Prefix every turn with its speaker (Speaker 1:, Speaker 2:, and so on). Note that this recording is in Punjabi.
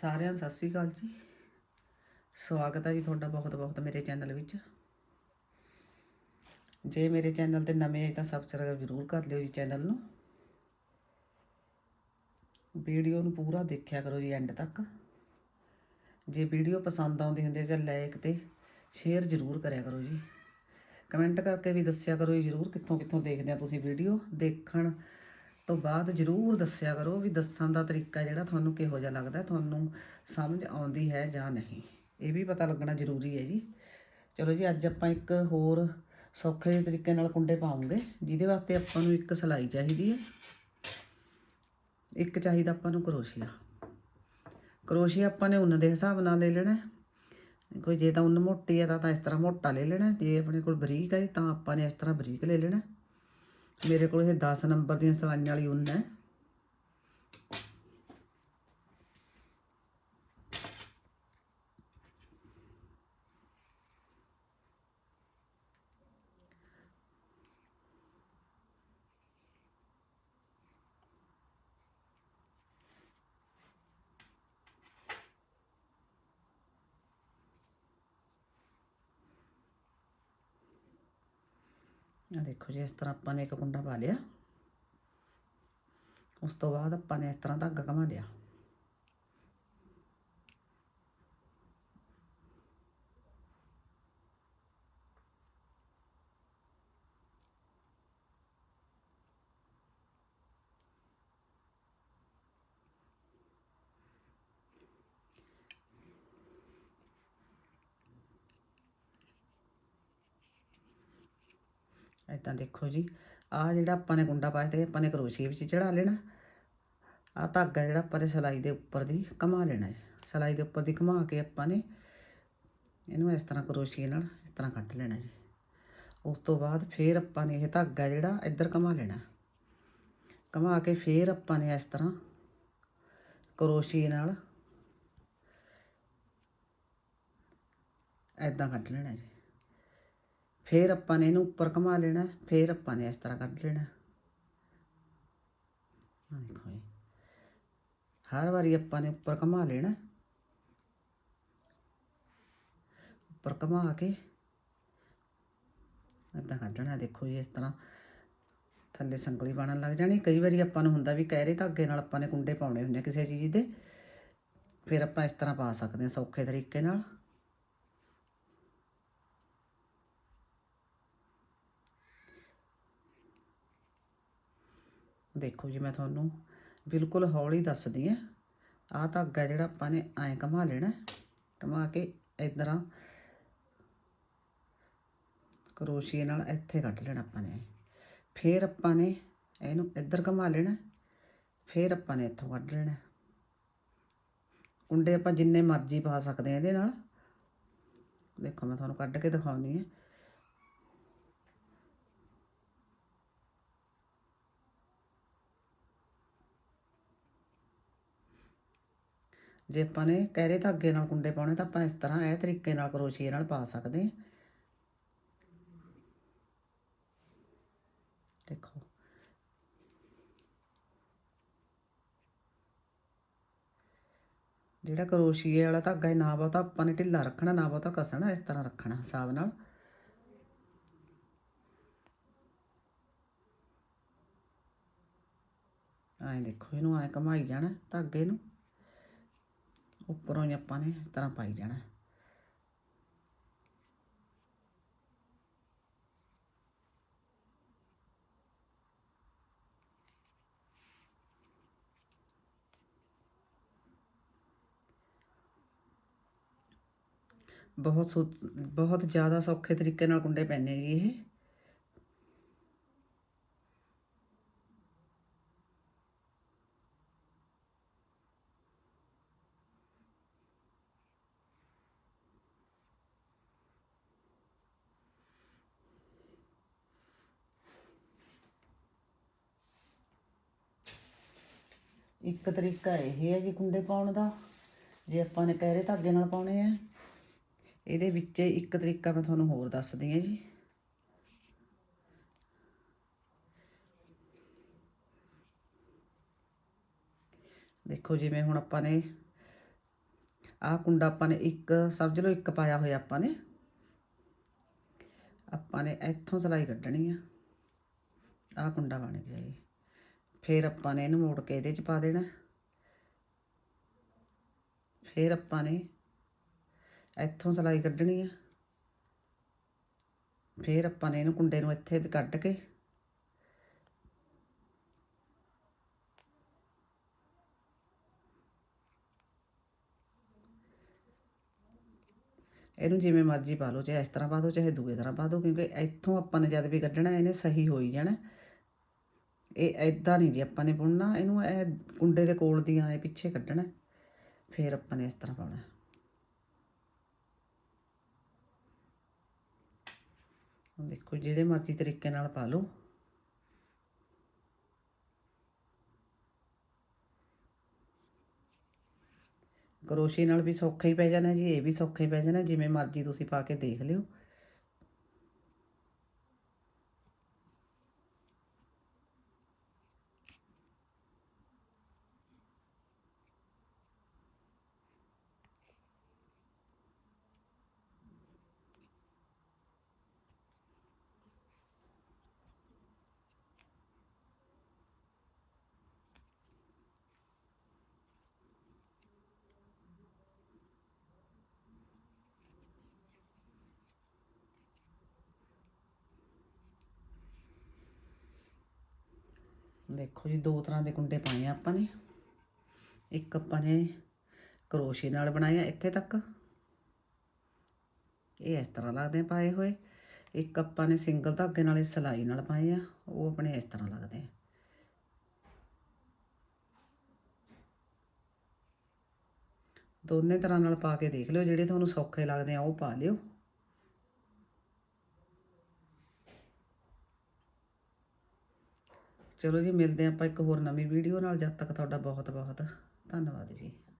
Speaker 1: ਸਾਰਿਆਂ ਨੂੰ ਸਤਿ ਸ੍ਰੀ ਅਕਾਲ ਜੀ। ਸਵਾਗਤ ਹੈ ਜੀ ਤੁਹਾਡਾ ਬਹੁਤ ਬਹੁਤ ਮੇਰੇ ਚੈਨਲ ਵਿੱਚ। ਜੇ ਮੇਰੇ ਚੈਨਲ ਤੇ ਨਵੇਂ ਆਏ ਤਾਂ ਸਬਸਕ੍ਰਾਈਬ ਜ਼ਰੂਰ ਕਰ ਲਿਓ ਜੀ ਚੈਨਲ ਨੂੰ। ਵੀਡੀਓ ਨੂੰ ਪੂਰਾ ਦੇਖਿਆ ਕਰੋ ਜੀ ਐਂਡ ਤੱਕ। ਜੇ ਵੀਡੀਓ ਪਸੰਦ ਆਉਂਦੀ ਹੁੰਦੀ ਹੈ ਤਾਂ ਲਾਈਕ ਤੇ ਸ਼ੇਅਰ ਜ਼ਰੂਰ ਕਰਿਆ ਕਰੋ ਜੀ। ਕਮੈਂਟ ਕਰਕੇ ਵੀ ਦੱਸਿਆ ਕਰੋ ਜੀ ਜ਼ਰੂਰ ਕਿੱਥੋਂ ਕਿੱਥੋਂ ਦੇਖਦੇ ਆ ਤੁਸੀਂ ਵੀਡੀਓ। ਦੇਖਣ ਤੋਂ ਬਾਅਦ ਜ਼ਰੂਰ ਦੱਸਿਆ ਕਰੋ ਵੀ ਦੱਸਣ ਦਾ ਤਰੀਕਾ ਜਿਹੜਾ ਤੁਹਾਨੂੰ ਕਿਹੋ ਜਿਹਾ ਲੱਗਦਾ, ਤੁਹਾਨੂੰ ਸਮਝ ਆਉਂਦੀ ਹੈ ਜਾਂ ਨਹੀਂ। ਇਹ ਵੀ ਪਤਾ ਲੱਗਣਾ ਜ਼ਰੂਰੀ ਹੈ ਜੀ। ਚਲੋ ਜੀ, ਅੱਜ ਆਪਾਂ ਇੱਕ ਹੋਰ ਸੌਖੇ ਜਿਹੇ ਤਰੀਕੇ ਨਾਲ ਕੁੰਡੇ ਪਾਉਂਗੇ ਜਿਹਦੇ ਵਾਸਤੇ ਆਪਾਂ ਨੂੰ ਇੱਕ ਸਲਾਈ ਚਾਹੀਦੀ ਹੈ। ਇੱਕ ਚਾਹੀਦਾ ਆਪਾਂ ਨੂੰ ਕਰੋਸ਼ੀਆ। ਕਰੋਸ਼ੀਆ ਆਪਾਂ ਨੇ ਉੱਨ ਦੇ ਹਿਸਾਬ ਨਾਲ ਲੈ ਲੈਣਾ ਕੋਈ ਜੇ ਤਾਂ ਉੱਨ ਮੋਟੀ ਹੈ ਤਾਂ ਤਾਂ ਇਸ ਤਰ੍ਹਾਂ ਮੋਟਾ ਲੈ ਲੈਣਾ ਜੇ ਆਪਣੇ ਕੋਲ ਬਰੀਕ ਹੈ ਤਾਂ ਆਪਾਂ ਨੇ ਇਸ ਤਰ੍ਹਾਂ ਬਰੀਕ ਲੈ ਲੈਣਾ ਮੇਰੇ ਕੋਲ ਇਹ 10 ਨੰਬਰ ਦੀਆਂ ਸਲਾਈਆਂ ਵਾਲੀ ਉੱਨ ਹੈ। ਆ ਦੇਖੋ ਜੀ, ਇਸ ਤਰ੍ਹਾਂ ਆਪਾਂ ਨੇ ਇੱਕ ਕੁੰਡਾ ਪਾ ਲਿਆ। ਉਸ ਤੋਂ ਬਾਅਦ ਆਪਾਂ ਨੇ ਇਸ ਤਰ੍ਹਾਂ ਧਾਗਾ ਘੁਮਾ ਲਿਆ। ਇਦਾਂ ਦੇਖੋ ਜੀ। ਆ ਜਿਹੜਾ ਆਪਾਂ ਨੇ ਕੁੰਡਾ ਪਾਇਆ ਤੇ ਆਪਾਂ ਨੇ ਕਰੋਸ਼ੀਏ ਵਿੱਚ ਚੜਾ ਲੈਣਾ। ਆ ਧਾਗਾ ਜਿਹੜਾ ਆਪਾਂ ਨੇ ਸਲਾਈ ਦੇ ਉੱਪਰ ਦੀ ਘੁਮਾ ਲੈਣਾ ਹੈ ਸਲਾਈ ਦੇ ਉੱਪਰ ਦੀ ਘੁਮਾ ਕੇ ਆਪਾਂ ਨੇ ਇਹਨੂੰ ਇਸ ਤਰ੍ਹਾਂ ਕਰੋਸ਼ੀਏ ਨਾਲ ਇਸ ਤਰ੍ਹਾਂ ਕੱਢ ਲੈਣਾ ਜੀ। ਉਸ ਤੋਂ ਬਾਅਦ ਫੇਰ ਆਪਾਂ ਨੇ ਇਹ ਧਾਗਾ ਜਿਹੜਾ ਇੱਧਰ ਘੁਮਾ ਲੈਣਾ। ਘੁਮਾ ਕੇ ਫੇਰ ਆਪਾਂ ਨੇ ਇਸ ਤਰ੍ਹਾਂ ਕਰੋਸ਼ੀਏ ਨਾਲ ਐਦਾਂ ਕੱਢ ਲੈਣਾ ਜੀ। ਫਿਰ ਆਪਾਂ ਨੇ ਇਹਨੂੰ ਉੱਪਰ ਘੁਮਾ ਲੈਣਾ, ਫਿਰ ਆਪਾਂ ਨੇ ਇਸ ਤਰ੍ਹਾਂ ਕੱਢ ਲੈਣਾ। ਆਹ ਦੇਖੋ ਜੀ। ਹਰ ਵਾਰੀ ਆਪਾਂ ਨੇ ਉੱਪਰ ਘੁਮਾ ਲੈਣਾ। ਉੱਪਰ ਘੁਮਾ ਕੇ ਏਦਾਂ ਕੱਢਣਾ ਦੇਖੋ ਜੀ, ਇਸ ਤਰ੍ਹਾਂ ਥੱਲੇ ਸੰਗਲੀ ਬਣਨ ਲੱਗ ਜਾਣੀ। ਕਈ ਵਾਰੀ ਆਪਾਂ ਨੂੰ ਹੁੰਦਾ ਵੀ ਕਹਿਰੇ ਧਾਗੇ ਨਾਲ ਆਪਾਂ ਨੇ ਕੁੰਡੇ ਪਾਉਣੇ ਹੁੰਦੇ ਆ ਕਿਸੇ ਚੀਜ਼ ਦੇ। ਫਿਰ ਆਪਾਂ ਇਸ ਤਰ੍ਹਾਂ ਪਾ ਸਕਦੇ ਹਾਂ ਸੌਖੇ ਤਰੀਕੇ ਨਾਲ। ਦੇਖੋ ਜੀ ਮੈਂ ਤੁਹਾਨੂੰ ਬਿਲਕੁਲ ਹੌਲੀ ਦੱਸਦੀ ਆ ਆਹ ਧਾਗਾ ਜਿਹੜਾ ਆਪਾਂ ਨੇ ਐਂ ਘੁਮਾ ਲੈਣਾ ਘੁਮਾ ਕੇ ਇਧਰਾਂ ਕਰੋਸ਼ੀਏ ਨਾਲ ਇੱਥੇ ਕੱਢ ਲੈਣਾ ਆਪਾਂ ਨੇ। ਫਿਰ ਆਪਾਂ ਨੇ ਇਹਨੂੰ ਇੱਧਰ ਘੁਮਾ ਲੈਣਾ ਫਿਰ ਆਪਾਂ ਨੇ ਇੱਥੋਂ ਕੱਢ ਲੈਣਾ ਕੁੰਡੇ ਆਪਾਂ ਜਿੰਨੇ ਮਰਜ਼ੀ ਪਾ ਸਕਦੇ ਆ ਇਹਦੇ ਨਾਲ। ਦੇਖੋ ਮੈਂ ਤੁਹਾਨੂੰ ਕੱਢ ਕੇ ਦਿਖਾਉਣੀ ਹੈ। ਜੇ ਆਪਾਂ ਨੇ ਕਹਿਰੇ ਧਾਗੇ ਨਾਲ ਕੁੰਡੇ ਪਾਉਣੇ, ਤਾਂ ਆਪਾਂ ਇਸ ਤਰ੍ਹਾਂ ਇਹ ਤਰੀਕੇ ਨਾਲ ਕਰੋਸ਼ੀਏ ਨਾਲ ਪਾ ਸਕਦੇ ਹਾਂ। ਦੇਖੋ। ਜਿਹੜਾ ਕਰੋਸ਼ੀਏ ਵਾਲਾ ਧਾਗਾ ਹੈ, ਨਾ ਬਹੁਤਾ ਆਪਾਂ ਨੇ ਢਿੱਲਾ ਰੱਖਣਾ, ਨਾ ਬਹੁਤਾ ਕਸਣਾ ਇਸ ਤਰ੍ਹਾਂ ਰੱਖਣਾ ਹਿਸਾਬ ਨਾਲ। ਐਂ ਦੇਖੋ, ਇਹਨੂੰ ਐਂ ਘਮਾਈ ਜਾਣਾ ਧਾਗੇ ਨੂੰ। ਉੱਪਰੋਂ ਹੀ ਆਪਾਂ ਨੇ ਇਸ ਤਰ੍ਹਾਂ ਪਾਈ ਜਾਣਾ। ਬਹੁਤ ਸੌ- ਬਹੁਤ ਜ਼ਿਆਦਾ ਸੌਖੇ ਤਰੀਕੇ ਨਾਲ ਕੁੰਡੇ ਪੈਂਦੇ ਜੀ ਇਹ। ਇੱਕ ਤਰੀਕਾ ਇਹ ਹੈ ਜੀ ਕੁੰਡੇ ਪਾਉਣ ਦਾ, ਜੇ ਆਪਾਂ ਨੇ ਕਹਿਰੇ ਧਾਗੇ ਨਾਲ ਪਾਉਣੇ ਆ। ਇਹਦੇ ਵਿੱਚ ਇੱਕ ਤਰੀਕਾ ਮੈਂ ਤੁਹਾਨੂੰ ਹੋਰ ਦੱਸਦੀ ਹਾਂ ਜੀ। ਦੇਖੋ ਜਿਵੇਂ ਹੁਣ ਆਪਾਂ ਨੇ ਆਹ ਕੁੰਡਾ ਆਪਾਂ ਨੇ ਇੱਕ, ਸਮਝ ਲਓ ਇੱਕ ਪਾਇਆ ਹੋਇਆ ਆਪਾਂ ਨੇ। ਆਪਾਂ ਨੇ ਇੱਥੋਂ ਸਿਲਾਈ ਕੱਢਣੀ ਆ। ਆਹ ਕੁੰਡਾ ਬਣ ਗਿਆ ਜੀ। ਫਿਰ ਆਪਾਂ ਨੇ ਇਹਨੂੰ ਮੋੜ ਕੇ ਇਹਦੇ ਚ ਪਾ ਦੇਣਾ। ਫਿਰ ਆਪਾਂ ਨੇ ਇੱਥੋਂ ਸਿਲਾਈ ਕੱਢਣੀ ਆ। ਫਿਰ ਆਪਾਂ ਨੇ ਇਹਨੂੰ ਕੁੰਡੇ ਨੂੰ ਇੱਥੇ ਕੱਢ ਕੇ ਇਹਨੂੰ ਜਿਵੇਂ ਮਰਜ਼ੀ ਪਾ ਲਓ, ਚਾਹੇ ਇਸ ਤਰ੍ਹਾਂ ਪਾ ਦਿਓ, ਚਾਹੇ ਦੂਏ ਤਰ੍ਹਾਂ ਪਾ ਦਿਓ, ਕਿਉਂਕਿ ਇੱਥੋਂ ਆਪਾਂ ਨੇ ਜਦ ਵੀ ਕੱਢਣਾ, ਇਹਨੇ ਸਹੀ ਹੋਈ ਜਾਣਾ। ਇਹ ਐਦਾਂ ਨਹੀਂ ਜੀ, ਆਪਾਂ ਨੇ ਬੁਣਨਾ, ਇਹਨੂੰ ਇਹ ਕੁੰਡੇ ਦੇ ਕੋਲ ਦੀਆਂ ਇਹ ਪਿੱਛੇ ਕੱਢਣਾ, ਫਿਰ ਆਪਾਂ ਨੇ ਇਸ ਤਰ੍ਹਾਂ ਪਾਉਣਾ। ਦੇਖੋ, ਜਿਹੜੇ ਮਰਜ਼ੀ ਤਰੀਕੇ ਨਾਲ ਪਾ ਲਓ। ਕਰੋਸ਼ੀ ਨਾਲ ਵੀ ਸੌਖਾ ਹੀ ਪੈ ਜਾਣਾ ਜੀ, ਇਹ ਵੀ ਸੌਖਾ ਹੀ ਪੈ ਜਾਣਾ, ਜਿਵੇਂ ਮਰਜ਼ੀ ਤੁਸੀਂ ਪਾ ਕੇ ਦੇਖ ਲਿਓ। ਦੇਖੋ ਜੀ, ਦੋ ਤਰ੍ਹਾਂ ਦੇ ਕੁੰਡੇ ਪਾਏ ਆ ਆਪਾਂ ਨੇ। ਇੱਕ ਆਪਾਂ ਨੇ ਕਰੋਸ਼ੀ ਨਾਲ ਬਣਾਇਆ ਇੱਥੇ ਤੱਕ। ਇਹ ਇਸ ਤਰ੍ਹਾਂ ਲੱਗਦੇ ਪਾਏ ਹੋਏ। ਇੱਕ ਆਪਾਂ ਨੇ ਸਿੰਗਲ ਧਾਗੇ ਨਾਲ, ਇਹ ਸਿਲਾਈ ਨਾਲ ਪਾਏ ਆ। ਉਹ ਆਪਣੇ ਇਸ ਤਰ੍ਹਾਂ ਲੱਗਦੇ ਆ। ਦੋਨੇ ਤਰ੍ਹਾਂ ਨਾਲ ਪਾ ਕੇ ਦੇਖ ਲਿਓ, ਜਿਹੜੇ ਤੁਹਾਨੂੰ ਸੌਖੇ ਲੱਗਦੇ ਆ ਉਹ ਪਾ ਲਿਓ। ਚਲੋ ਜੀ, ਮਿਲਦੇ ਹਾਂ ਆਪਾਂ ਇੱਕ ਹੋਰ ਨਵੀਂ ਵੀਡੀਓ ਨਾਲ। ਜਦ ਤੱਕ ਤੁਹਾਡਾ ਬਹੁਤ ਬਹੁਤ ਧੰਨਵਾਦ ਜੀ।